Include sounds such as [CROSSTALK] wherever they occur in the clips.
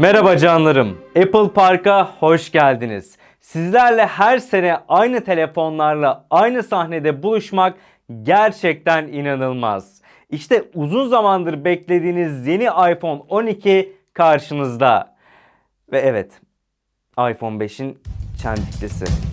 Merhaba canlarım. Apple Park'a hoş geldiniz. Sizlerle her sene aynı telefonlarla aynı sahnede buluşmak gerçekten inanılmaz. İşte uzun zamandır beklediğiniz yeni iPhone 12 karşınızda. Ve evet, iPhone 5'in çentiklisi.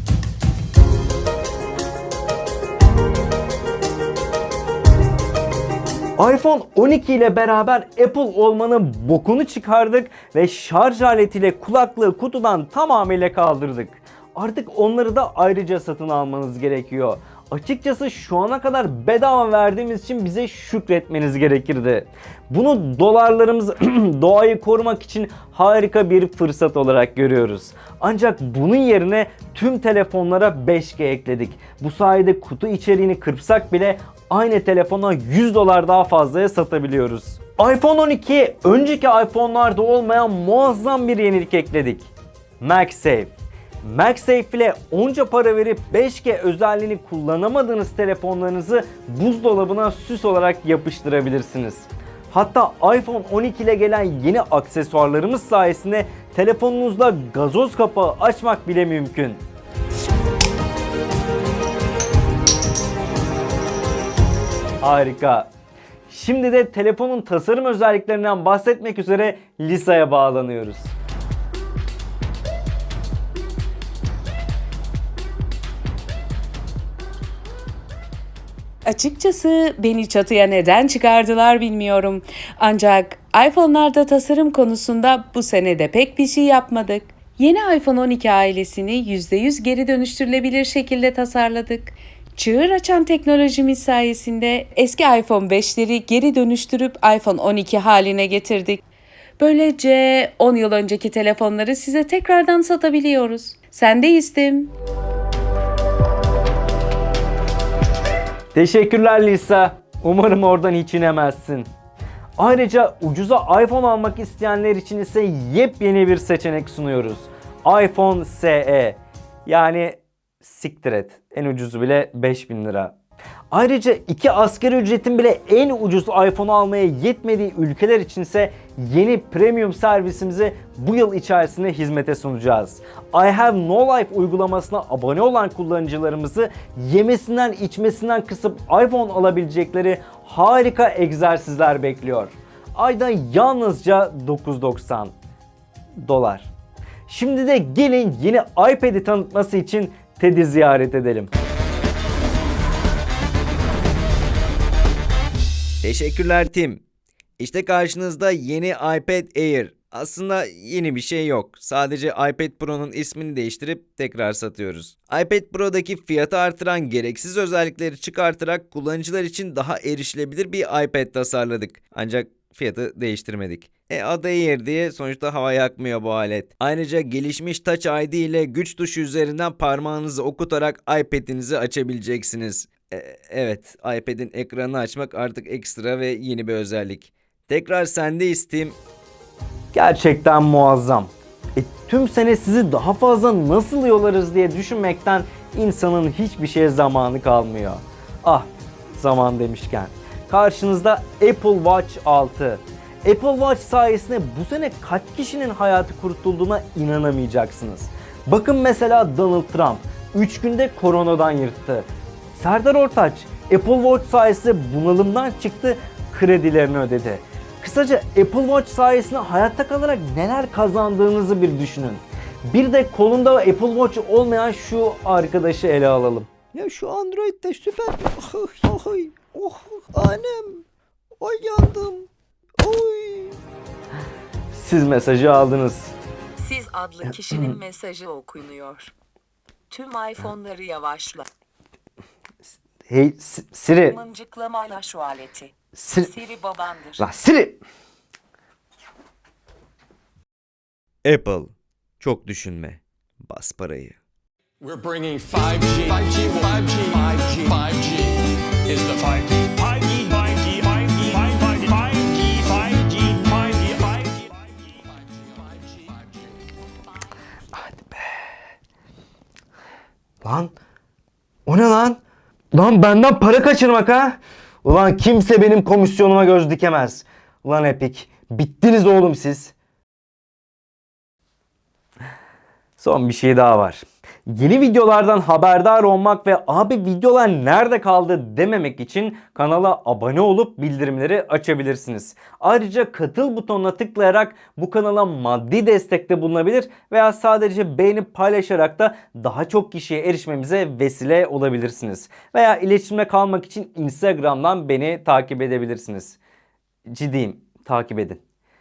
iPhone 12 ile beraber Apple olmanın bokunu çıkardık ve şarj aletiyle kulaklığı kutudan tamamıyla kaldırdık. Artık onları da ayrıca satın almanız gerekiyor. Açıkçası şu ana kadar bedava verdiğimiz için bize şükretmeniz gerekirdi. Bunu dolarlarımız [CLEARS THROAT] doğayı korumak için harika bir fırsat olarak görüyoruz. Ancak bunun yerine tüm telefonlara 5G ekledik. Bu sayede kutu içeriğini kırpsak bile aynı telefona 100 dolar daha fazlaya satabiliyoruz. iPhone 12 önceki iPhone'larda olmayan muazzam bir yenilik ekledik. MagSafe. MagSafe ile onca para verip 5G özelliğini kullanamadığınız telefonlarınızı buzdolabına süs olarak yapıştırabilirsiniz. Hatta iPhone 12 ile gelen yeni aksesuarlarımız sayesinde telefonunuzla gazoz kapağı açmak bile mümkün. Harika. Şimdi de telefonun tasarım özelliklerinden bahsetmek üzere Lisa'ya bağlanıyoruz. Açıkçası beni çatıya neden çıkardılar bilmiyorum. Ancak iPhone'larda tasarım konusunda bu sene de pek bir şey yapmadık. Yeni iPhone 12 ailesini %100 geri dönüştürülebilir şekilde tasarladık. Çığır açan teknolojimiz sayesinde eski iPhone 5'leri geri dönüştürüp iPhone 12 haline getirdik. Böylece 10 yıl önceki telefonları size tekrardan satabiliyoruz. Sendeyiz Tim. Teşekkürler Lisa. Umarım oradan hiç inemezsin. Ayrıca ucuza iPhone almak isteyenler için ise yepyeni bir seçenek sunuyoruz. iPhone SE. Yani siktir et. En ucuzu bile 5000 lira. Ayrıca iki asgari ücretin bile en ucuz iPhone'u almaya yetmediği ülkeler içinse yeni premium servisimizi bu yıl içerisinde hizmete sunacağız. I Have No Life uygulamasına abone olan kullanıcılarımızı yemesinden içmesinden kısıp iPhone alabilecekleri harika egzersizler bekliyor. Ayda yalnızca 9.90 dolar. Şimdi de gelin yeni iPad'i tanıtması için TED'i ziyaret edelim. Teşekkürler Tim. İşte karşınızda yeni iPad Air. Aslında yeni bir şey yok. Sadece iPad Pro'nun ismini değiştirip tekrar satıyoruz. iPad Pro'daki fiyatı artıran gereksiz özellikleri çıkartarak kullanıcılar için daha erişilebilir bir iPad tasarladık. Ancak fiyatı değiştirmedik. E adı Air diye sonuçta hava yakmıyor bu alet. Ayrıca gelişmiş Touch ID ile güç tuşu üzerinden parmağınızı okutarak iPad'inizi açabileceksiniz. E, evet, iPad'in ekranını açmak artık ekstra ve yeni bir özellik. Tekrar sendeyiz Tim. Gerçekten muazzam. E, tüm sene sizi daha fazla nasıl yolarız diye düşünmekten insanın hiçbir şeye zamanı kalmıyor. Ah zaman demişken. Karşınızda Apple Watch 6. Apple Watch sayesinde bu sene kaç kişinin hayatı kurtulduğuna inanamayacaksınız. Bakın mesela Donald Trump 3 günde koronadan yırttı. Serdar Ortaç Apple Watch sayesinde bunalımdan çıktı, kredilerini ödedi. Kısaca Apple Watch sayesinde hayatta kalarak neler kazandığınızı bir düşünün. Bir de kolunda Apple Watch olmayan şu arkadaşı ele alalım. Ya şu Android de süper. Oh, oy, oh annem. Oy yandım. Oy. Siz mesajı aldınız. Siz adlı kişinin mesajı okunuyor. Tüm iPhone'ları yavaşla. Hey Si- Siri. Mıncıklamayla şu aleti. Siri. Siri babandır. Lan Siri. Apple. Çok düşünme. Bas parayı. We're bringing 5G. 5G, 5G, 5G, 5G is the 5G. 5G, 5G, 5G, 5G, 5G, 5G, 5G, 5G. Lan o ne lan? Lan benden para kaçırmak ha? Ulan kimse benim komisyonuma göz dikemez. Ulan Epic bittiniz oğlum siz. Son bir şey daha var. Yeni videolardan haberdar olmak ve abi videolar nerede kaldı dememek için kanala abone olup bildirimleri açabilirsiniz. Ayrıca katıl butonuna tıklayarak bu kanala maddi destekte bulunabilir veya sadece beğenip paylaşarak da daha çok kişiye erişmemize vesile olabilirsiniz. Veya iletişime kalmak için Instagram'dan beni takip edebilirsiniz. Ciddiyim takip edin.